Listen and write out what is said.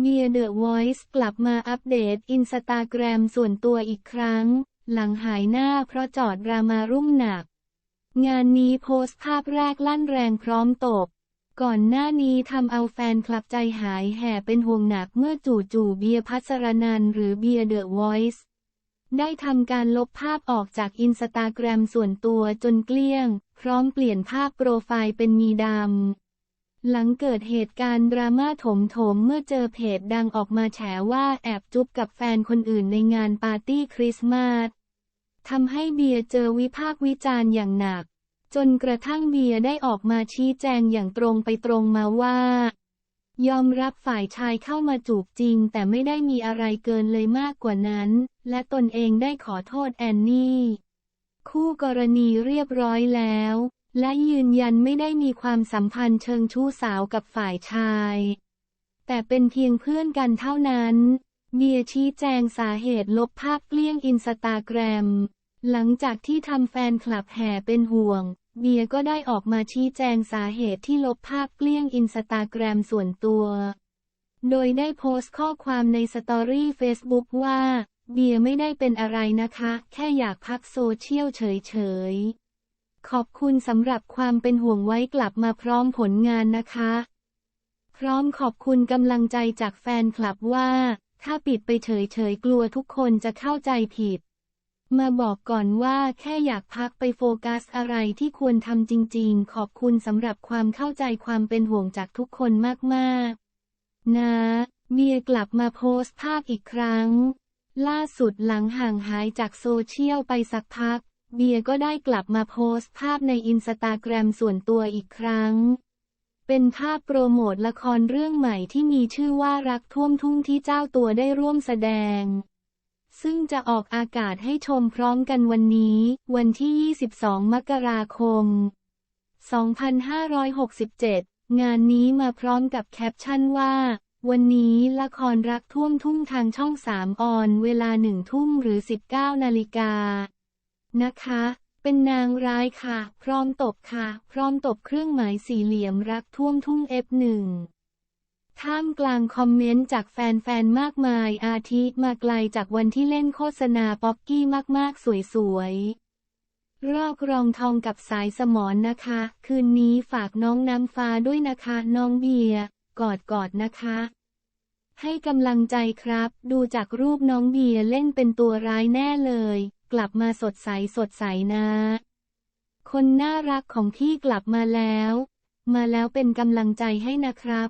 เมียเดอะวอยซ์กลับมาอัปเดตอินสตาแกรมส่วนตัวอีกครั้ง หลังหายหน้าเพราะจอดรามารุ่มหนัก งานนี้โพสต์ภาพแรกลั่นแรงพร้อมตบ ก่อนหน้านี้ทำเอาแฟนคลับใจหายแห่เป็นห่วงหนักเมื่อจู่ๆเบียพัสรนันหรือเบียเดอะวอยซ์ได้ทำการลบภาพออกจากอินสตาแกรมส่วนตัวจนเกลี้ยง พร้อมเปลี่ยนภาพโปรไฟล์เป็นมีดำ หลังเกิดเหตุการณ์ดราม่าถมโถมเมื่อเจอเพจดังออกมาแฉว่าแอบจุ๊บกับแฟนคนอื่นในงานปาร์ตี้คริสต์มาสทำให้เบียร์เจอวิพากษ์วิจารณ์อย่างหนัก จนกระทั่งเบียร์ได้ออกมาชี้แจงอย่างตรงไปตรงมาว่า ยอมรับฝ่ายชายเข้ามาจูบจริง แต่ไม่ได้มีอะไรเกินเลยมากกว่านั้น และตนเองได้ขอโทษแอนนี่ คู่กรณีเรียบร้อยแล้ว และยืนยันไม่ได้มีความสัมพันธ์เชิงชู้สาวกับฝ่ายชาย แต่เป็นเพียงเพื่อนกันเท่านั้น เบียชี้แจงสาเหตุลบภาพเกลี้ยงอินสตาแกรม หลังจากที่ทำแฟนคลับแห่เป็นห่วง เบียก็ได้ออกมาชี้แจงสาเหตุที่ลบภาพเกลี้ยงอินสตาแกรมส่วนตัว โดยได้โพสต์ข้อความในสตอรี่เฟซบุ๊กว่า เบียไม่ได้เป็นอะไรนะคะ แค่อยากพักโซเชียลเฉยๆ ขอบคุณสำหรับความเป็นห่วงไว้กลับมาพร้อมผลงานนะคะ พร้อมขอบคุณกำลังใจจากแฟนคลับว่า ถ้าปิดไปเฉยๆกลัวทุกคนจะเข้าใจผิด มาบอกก่อนว่าแค่อยากพักไปโฟกัสอะไรที่ควรทำจริงๆ ขอบคุณสำหรับความเข้าใจความเป็นห่วงจากทุกคนมากๆ นะเมียกลับมาโพสต์ภาพอีกครั้ง ล่าสุดหลังห่างหายจากโซเชียลไปสักพัก เบียก็ได้กลับมาโพสต์ภาพในอินสตาแกรมส่วนตัวอีกครั้ง เป็นภาพโปรโมทละครเรื่องใหม่ที่มีชื่อว่ารักท่วมทุ่งที่เจ้าตัวได้ร่วมแสดง ซึ่งจะออกอากาศให้ชมพร้อมกันวันนี้ วันที่ 22 มกราคม 2567 งานนี้มาพร้อมกับแคปชั่นว่า วันนี้ละครรักท่วมทุ่งทางช่อง 3 ออน เวลาหนึ่งทุ่มหรือ 19 นาฬิกา นะคะ เป็นนางร้ายค่ะ พร้อมตบค่ะ พร้อมตบเครื่องหมายสี่เหลี่ยมรักท่วมทุ่ง F1 ท่ามกลางคอมเมนต์จากแฟนๆ มากมายอาทิมาไกลจากวันที่เล่นโฆษณาป๊อกกี้มากๆ สวยๆ รอกรองทองกับสายสมอนนะคะ คืนนี้ฝากน้องน้ำฟ้าด้วยนะคะ น้องเบียร์กอดกอดนะคะ ให้กำลังใจครับ ดูจากรูปน้องเบียเล่นเป็นตัวร้ายแน่เลย กลับมาสดใสสดใสนะ คนน่ารักของพี่กลับมาแล้ว มาแล้วเป็นกำลังใจให้นะครับ